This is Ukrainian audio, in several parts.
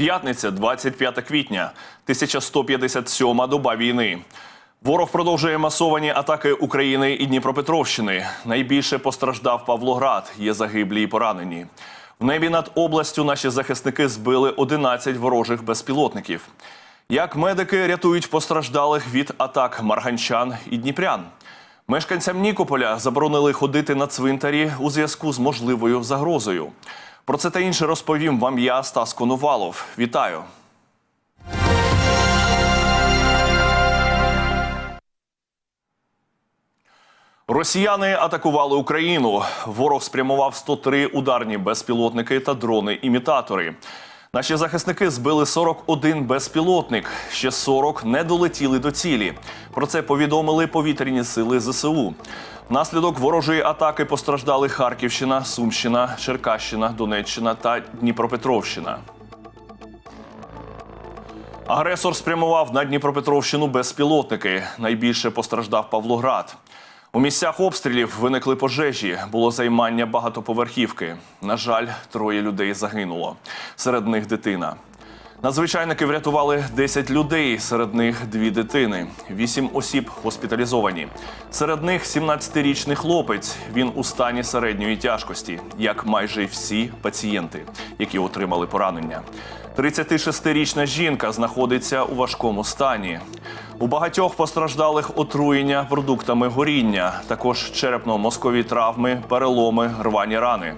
П'ятниця, 25 квітня, 1157 доба війни. Ворог продовжує масовані атаки України і Дніпропетровщини. Найбільше постраждав Павлоград. Є загиблі і поранені. В небі над областю наші захисники збили 11 ворожих безпілотників. Як медики рятують постраждалих від атак марганчан і дніпрян? Мешканцям Нікополя заборонили ходити на цвинтарі у зв'язку з можливою загрозою. Про це та інше розповім вам я, Стас Конувалов. Вітаю. Росіяни атакували Україну. Ворог спрямував 103 ударні безпілотники та дрони-імітатори. Наші захисники збили 41 безпілотник. Ще 40 не долетіли до цілі. Про це повідомили повітряні сили ЗСУ. Внаслідок ворожої атаки постраждали Харківщина, Сумщина, Черкащина, Донеччина та Дніпропетровщина. Агресор спрямував на Дніпропетровщину безпілотники. Найбільше постраждав Павлоград. У місцях обстрілів виникли пожежі, було займання багатоповерхівки. На жаль, троє людей загинуло. Серед них дитина. Надзвичайники врятували 10 людей, серед них дві дитини. Вісім осіб госпіталізовані. Серед них 17-річний хлопець. Він у стані середньої тяжкості, як майже всі пацієнти, які отримали поранення. 36-річна жінка знаходиться у важкому стані. У багатьох постраждалих отруєння продуктами горіння, також черепно-мозкові травми, переломи, рвані рани.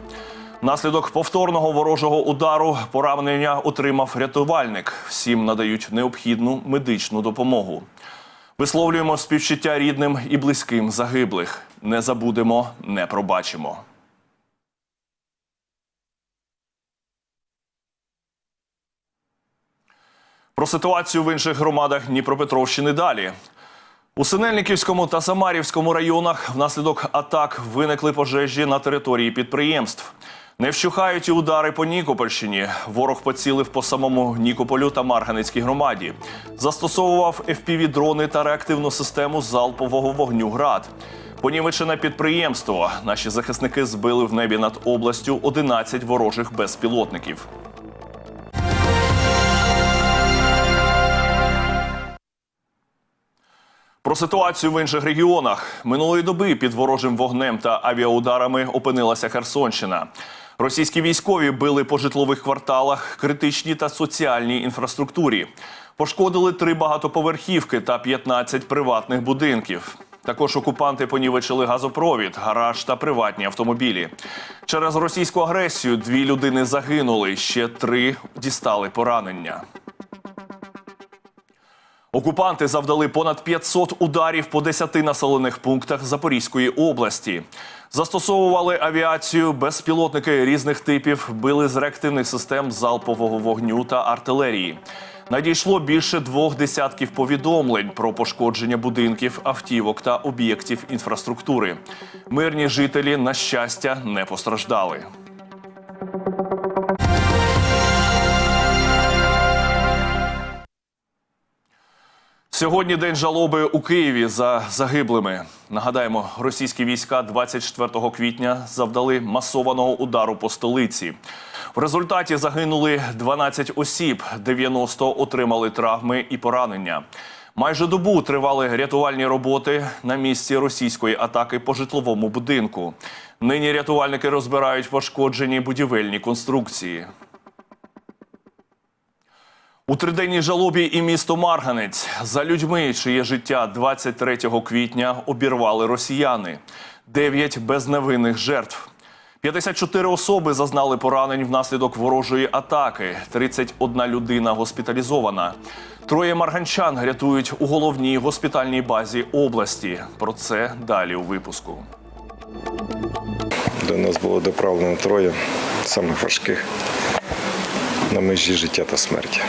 Наслідок повторного ворожого удару поранення отримав рятувальник. Всім надають необхідну медичну допомогу. Висловлюємо співчуття рідним і близьким загиблих. Не забудемо, не пробачимо. Про ситуацію в інших громадах Дніпропетровщини далі. У Синельниківському та Самарівському районах внаслідок атак виникли пожежі на території підприємств. Не вщухають і удари по Нікопольщині. Ворог поцілив по самому Нікополю та Марганецькій громаді. Застосовував FPV-дрони та реактивну систему залпового вогню ГРАД. Понівечене підприємство. Наші захисники збили в небі над областю 11 ворожих безпілотників. Про ситуацію в інших регіонах минулої доби під ворожим вогнем та авіаударами опинилася Херсонщина. Російські військові били по житлових кварталах, критичній та соціальній інфраструктурі. Пошкодили три багатоповерхівки та 15 приватних будинків. Також окупанти понівечили газопровід, гараж та приватні автомобілі. Через російську агресію дві людини загинули, ще три дістали поранення. Окупанти завдали понад 500 ударів по 10 населених пунктах Запорізької області. Застосовували авіацію, безпілотники різних типів, били з реактивних систем залпового вогню та артилерії. Надійшло більше двох десятків повідомлень про пошкодження будинків, автівок та об'єктів інфраструктури. Мирні жителі, на щастя, не постраждали. Сьогодні день жалоби у Києві за загиблими. Нагадаємо, російські війська 24 квітня завдали масованого удару по столиці. В результаті загинули 12 осіб, 90 отримали травми і поранення. Майже добу тривали рятувальні роботи на місці російської атаки по житловому будинку. Нині рятувальники розбирають пошкоджені будівельні конструкції. У триденній жалобі і місто Марганець за людьми, чиє життя 23 квітня обірвали росіяни. Дев'ять безневинних жертв. 54 особи зазнали поранень внаслідок ворожої атаки. 31 людина госпіталізована. Троє марганчан рятують у головній госпітальній базі області. Про це далі у випуску. До нас було доправлено троє самих важких на межі життя та смерті.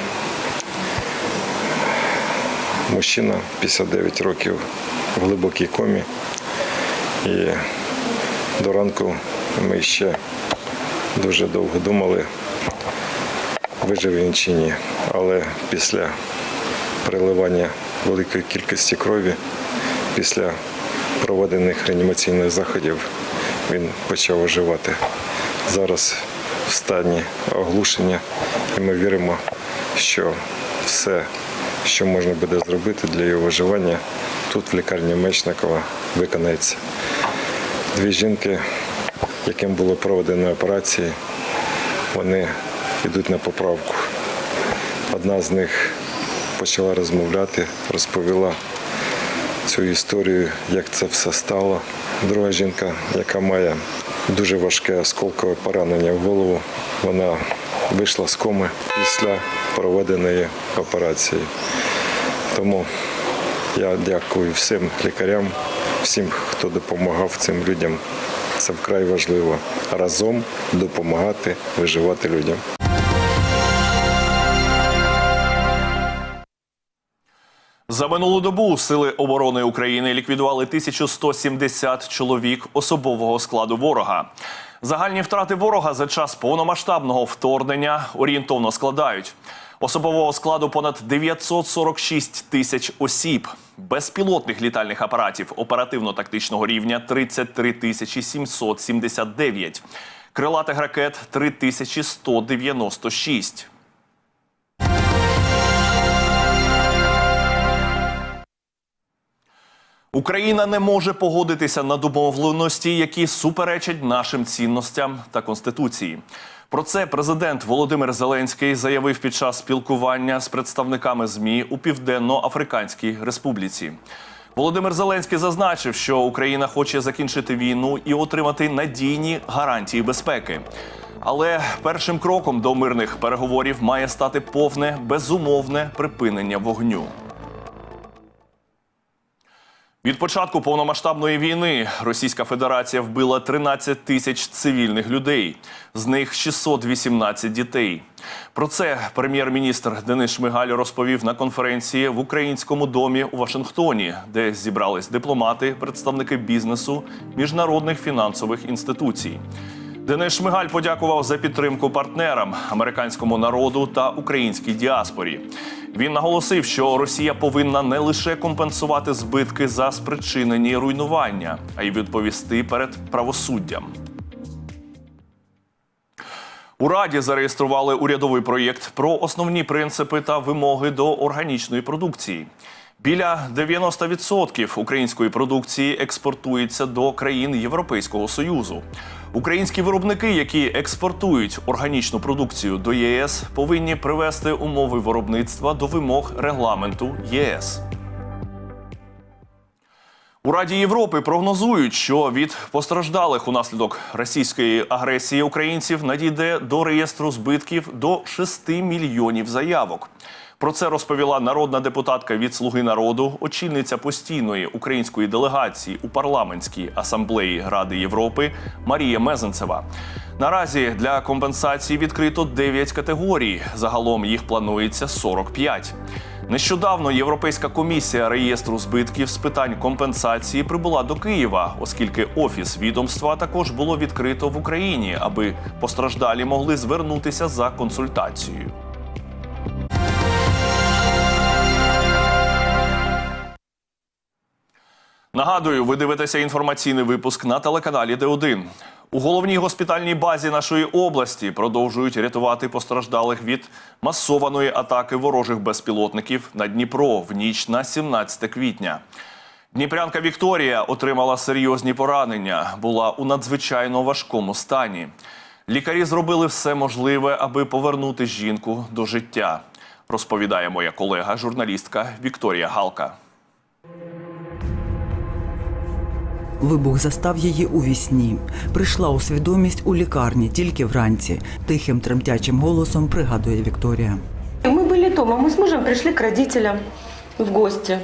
Мужчина 59 років в глибокій комі. І до ранку ми ще дуже довго думали, виживе він чи ні. Але після переливання великої кількості крові, після проведених реанімаційних заходів, він почав оживати. Зараз в стані оглушення, і ми віримо, що все, що можна буде зробити для його виживання, тут в лікарні Мечникова виконається. Дві жінки, яким було проведено операції, вони йдуть на поправку. Одна з них почала розмовляти, розповіла цю історію, як це все стало. Друга жінка, яка має дуже важке осколкове поранення в голову, вона вийшла з коми після проведеної операції. Тому я дякую всім лікарям, всім, хто допомагав цим людям. Це вкрай важливо разом допомагати виживати людям. За минулу добу сили оборони України ліквідували 1170 чоловік особового складу ворога. Загальні втрати ворога за час повномасштабного вторгнення орієнтовно складають особового складу понад 946 тисяч осіб, безпілотних літальних апаратів оперативно-тактичного рівня 33 тисячі 779, крилатих ракет 3196. Україна не може погодитися на домовленості, які суперечать нашим цінностям та конституції. Про це президент Володимир Зеленський заявив під час спілкування з представниками змі у Південно-Африканській Республіці. Володимир Зеленський зазначив, що Україна хоче закінчити війну і отримати надійні гарантії безпеки. Але першим кроком до мирних переговорів має стати повне безумовне припинення вогню. Від початку повномасштабної війни Російська Федерація вбила 13 тисяч цивільних людей, з них 618 дітей. Про це прем'єр-міністр Денис Шмигаль розповів на конференції в українському домі у Вашингтоні, де зібрались дипломати, представники бізнесу, міжнародних фінансових інституцій. Денис Шмигаль подякував за підтримку партнерам, американському народу та українській діаспорі. Він наголосив, що Росія повинна не лише компенсувати збитки за спричинені руйнування, а й відповісти перед правосуддям. У Раді зареєстрували урядовий проєкт про основні принципи та вимоги до органічної продукції. Біля 90% української продукції експортується до країн Європейського союзу. Українські виробники, які експортують органічну продукцію до ЄС, повинні привести умови виробництва до вимог регламенту ЄС. У Раді Європи прогнозують, що від постраждалих унаслідок російської агресії українців надійде до реєстру збитків до 6 мільйонів заявок. Про це розповіла народна депутатка від Слуги народу, очільниця постійної української делегації у парламентській асамблеї Ради Європи Марія Мезенцева. Наразі для компенсації відкрито 9 категорій. Загалом їх планується 45. Нещодавно Європейська комісія реєстру збитків з питань компенсації прибула до Києва, оскільки офіс відомства також було відкрито в Україні, аби постраждалі могли звернутися за консультацією. Нагадую, ви дивитеся інформаційний випуск на телеканалі Д1. У головній госпітальній базі нашої області продовжують рятувати постраждалих від масованої атаки ворожих безпілотників на Дніпро в ніч на 17 квітня. Дніпрянка Вікторія отримала серйозні поранення, була у надзвичайно важкому стані. Лікарі зробили все можливе, аби повернути жінку до життя. Розповідає моя колега, журналістка Вікторія Галка. Вибух застав її у вісні. Прийшла у свідомість у лікарні тільки вранці. Тихим тремтячим голосом пригадує Вікторія. Мы были дома, мы с мужем пришли к родителям в гости.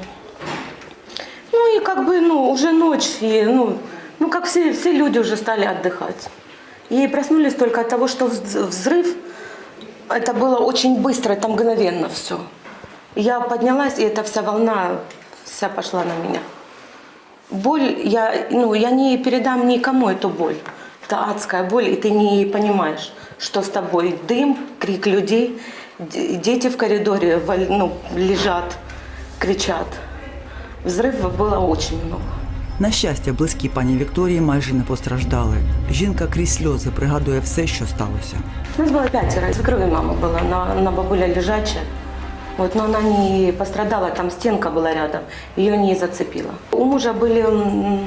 Ну и как бы, ну, уже ночь, и, ну, ну как все, все люди уже стали отдыхать. И проснулись только от того, что вз- взрыв, это было очень быстро, это мгновенно все. Я поднялась, и эта вся волна вся пошла на меня. Боль, я, ну, я не передам никому эту боль. Это адская боль, и ты не понимаешь, что с тобой. Дым, крик людей, д- дети в коридоре валь- ну, лежат, кричат. Взрывов было очень много. На щастя, близькі пані Вікторії майже не постраждали. Жінка крізь сльози пригадує все, що сталося. Нас было пятеро. Свекровь и мама была. Она, она бабуля лежачая. Вот, но она не пострадала, там стенка была рядом, ее не зацепило. У мужа были м,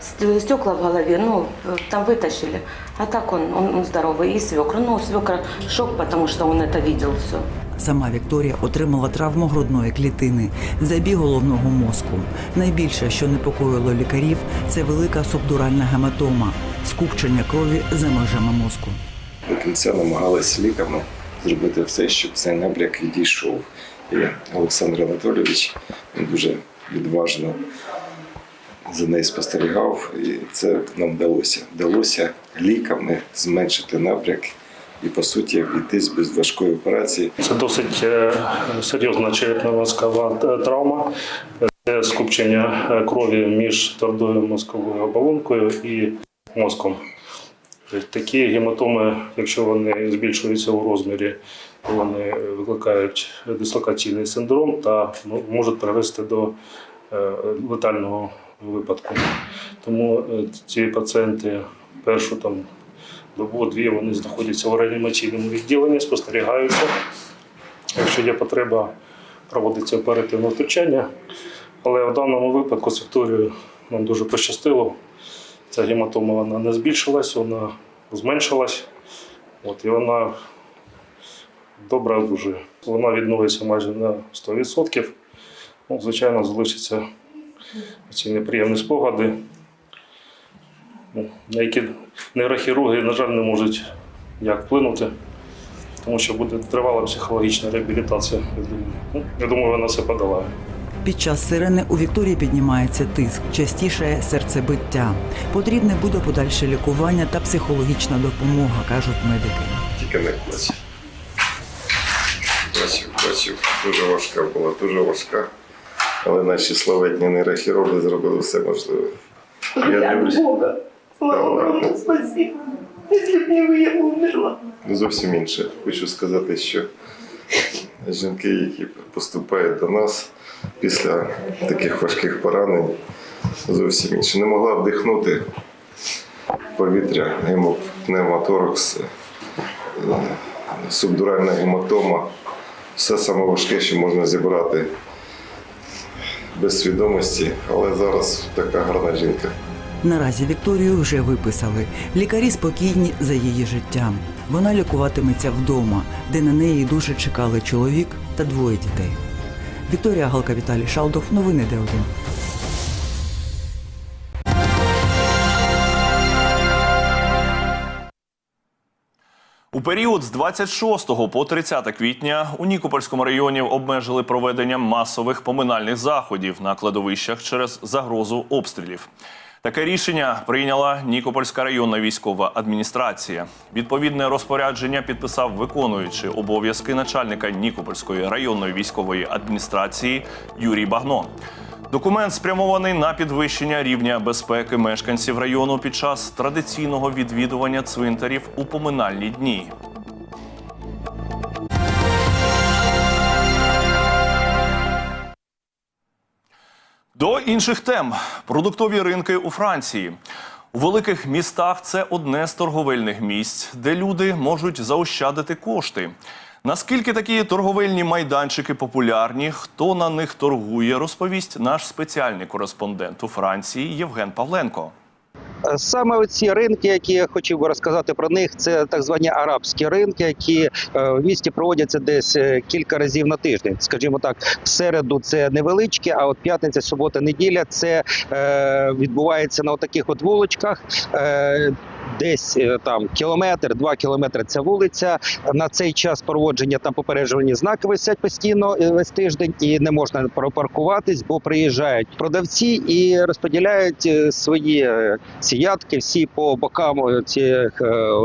ст- стекла в голове, ну, э, там вытащили. А так он, он, он здоровый. И свекра. Ну, свекра шок, потому что он это видел все. Сама Вікторія отримала травму грудної клітини, забіг головного мозку. Найбільше, що непокоїло лікарів, це велика субдуральна гематома, скупчення крові за межами мозку. До кінця намагалися ліками зробити все, щоб цей набряк відійшов. І Олександр Анатолійович він дуже відважно за нею спостерігав, і це нам вдалося. Вдалося ліками зменшити набряк і, по суті, обійтись без важкої операції. Це досить е, серйозна черепно-мозкова е, травма. Це скупчення е, крові між твердою мозковою оболонкою і мозком. Такі гематоми, якщо вони збільшуються у розмірі, вони викликають дислокаційний синдром та ну, можуть привести до е, летального випадку. Тому е, ці пацієнти першу там добу-дві вони знаходяться у реанімаційному відділенні, спостерігаються. Якщо є потреба, проводиться оперативне втручання. Але в даному випадку з Вікторією нам дуже пощастило. Ця гематома вона не збільшилась, вона зменшилась. От, і вона добре одужує. Вона відновиться майже на 100%. Ну, звичайно, залишаться ці неприємні спогади, ну, на які нейрохірурги, на жаль, не можуть як вплинути, тому що буде тривала психологічна реабілітація. Я думаю, ну, вона все подолає. Під час сирени у Вікторії піднімається тиск, частіше серцебиття. Потрібне буде подальше лікування та психологічна допомога, кажуть медики. Тільки не плаче. Бачив, бачив. Дуже важка була, дуже важка. Але наші славетні нейрохірурги зробили все можливе. Я дивлюсь. Бога. Слава Богу, спасибо. Если б не вы, я бы умерла. Зовсім інше. Хочу сказати, що жінки, які поступають до нас після таких важких поранень, зовсім інше. Не могла вдихнути повітря, гемопневмоторакс, е, субдуральна гематома. Все саме важке, що можна зібрати без свідомості, але зараз така гарна жінка. Наразі Вікторію вже виписали. Лікарі спокійні за її життям. Вона лікуватиметься вдома, де на неї дуже чекали чоловік та двоє дітей. Вікторія Галка Віталій Шалдов. Новини Д1. У період з 26 по 30 квітня у Нікопольському районі обмежили проведення масових поминальних заходів на кладовищах через загрозу обстрілів. Таке рішення прийняла Нікопольська районна військова адміністрація. Відповідне розпорядження підписав виконуючий обов'язки начальника Нікопольської районної військової адміністрації Юрій Багно. Документ спрямований на підвищення рівня безпеки мешканців району під час традиційного відвідування цвинтарів у поминальні дні. До інших тем продуктові ринки у Франції. У великих містах це одне з торговельних місць, де люди можуть заощадити кошти. Наскільки такі торговельні майданчики популярні, хто на них торгує, розповість наш спеціальний кореспондент у Франції Євген Павленко. Саме ці ринки, які я хотів би розказати про них, це так звані арабські ринки, які е, в місті проводяться десь е, кілька разів на тиждень. Скажімо так, в середу це невеличкі, а от п'ятниця, субота, неділя це е, відбувається на таких от вуличках. Десь е, там кілометр, два кілометри це вулиця. На цей час проводження там попереджувальні знаки висять постійно е, весь тиждень, і не можна пропаркуватись, бо приїжджають продавці і розподіляють е, свої ці ядки всі по бокам цих,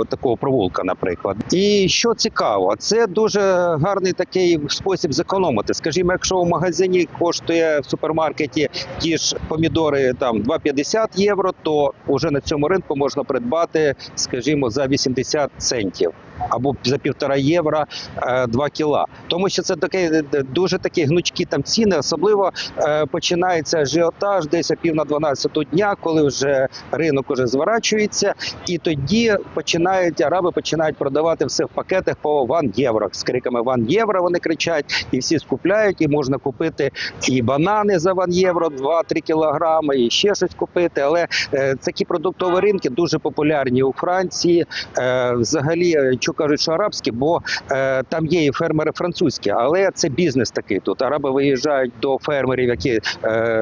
такого провулка, наприклад. І що цікаво, це дуже гарний такий спосіб зекономити. Скажімо, якщо в магазині коштує в супермаркеті ті ж помідори там 2,50 євро, то вже на цьому ринку можна придбати скажімо, за 80 центів. Або за півтора євро е, 2 кіла. Тому що це таке е, дуже такі гнучкі там ціни. Особливо е, починається ажіотаж десь о пів на 12 дня, коли вже ринок уже зворачується, і тоді починають араби починають продавати все в пакетах по 1 євро. З криками 1 євро вони кричать, і всі скупляють, і можна купити і банани за 1 євро, 2-3 кілограми, і ще щось купити. Але е, такі продуктові ринки дуже популярні у Франції. Е, взагалі, е, що кажуть, що арабські, бо е, там є і фермери французькі, але це бізнес такий тут. Араби виїжджають до фермерів, які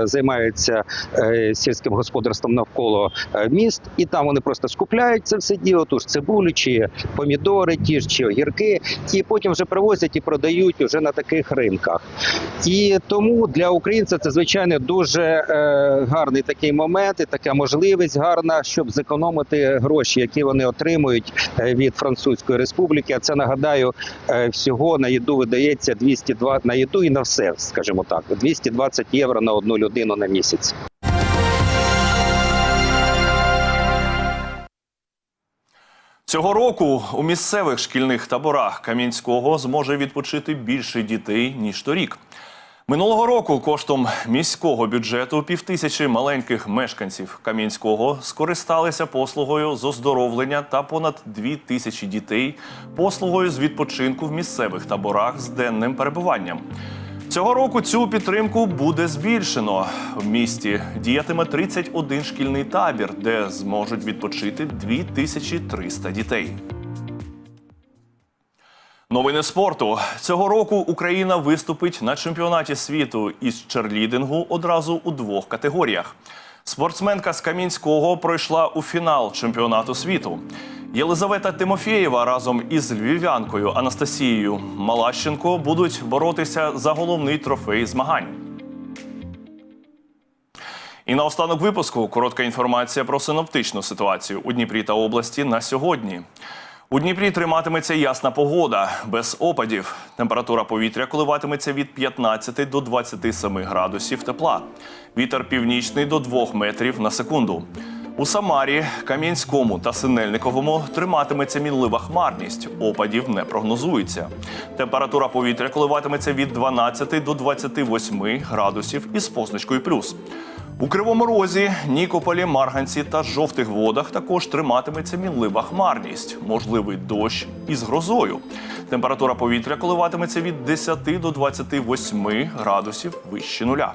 займаються сільським господарством навколо міст, і там вони просто скупляють це все діло. Тож цибулю, чи помідори, ті ж чи огірки, і потім вже привозять і продають уже на таких ринках. І тому для українця це звичайно дуже гарний такий момент, і така можливість гарна, щоб зекономити гроші, які вони отримують е, від Французької республіки. А це нагадаю, е, всього на їду видається 202 на їду і на все, скажімо так, 220 євро на одну людину на місяць. Цього року у місцевих шкільних таборах Кам'янського зможе відпочити більше дітей ніж торік. Минулого року коштом міського бюджету півтисячі маленьких мешканців Кам'янського скористалися послугою з оздоровлення та понад дві тисячі дітей послугою з відпочинку в місцевих таборах з денним перебуванням. Цього року цю підтримку буде збільшено. В місті діятиме 31 шкільний табір, де зможуть відпочити 2300 дітей. Новини спорту цього року Україна виступить на чемпіонаті світу із черлідингу одразу у двох категоріях. Спортсменка з Камінського пройшла у фінал чемпіонату світу. Єлизавета Тимофєєва разом із львів'янкою Анастасією Малащенко будуть боротися за головний трофей змагань. І на останок випуску коротка інформація про синоптичну ситуацію у Дніпрі та області на сьогодні. У Дніпрі триматиметься ясна погода, без опадів. Температура повітря коливатиметься від 15 до 27 градусів тепла. Вітер північний до 2 метрів на секунду. У Самарі, Кам'янському та Синельниковому триматиметься мінлива хмарність. Опадів не прогнозується. Температура повітря коливатиметься від 12 до 28 градусів із позначкою плюс. У Кривому Розі, Нікополі, Марганці та жовтих водах також триматиметься мінлива хмарність, можливий дощ із грозою. Температура повітря коливатиметься від 10 до 28 градусів вище нуля.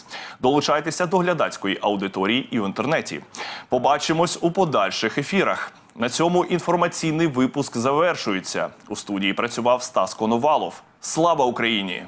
Долучайтеся до глядацької аудиторії і в інтернеті. Побачимось у подальших ефірах. На цьому інформаційний випуск завершується. У студії працював Стас Коновалов. Слава Україні!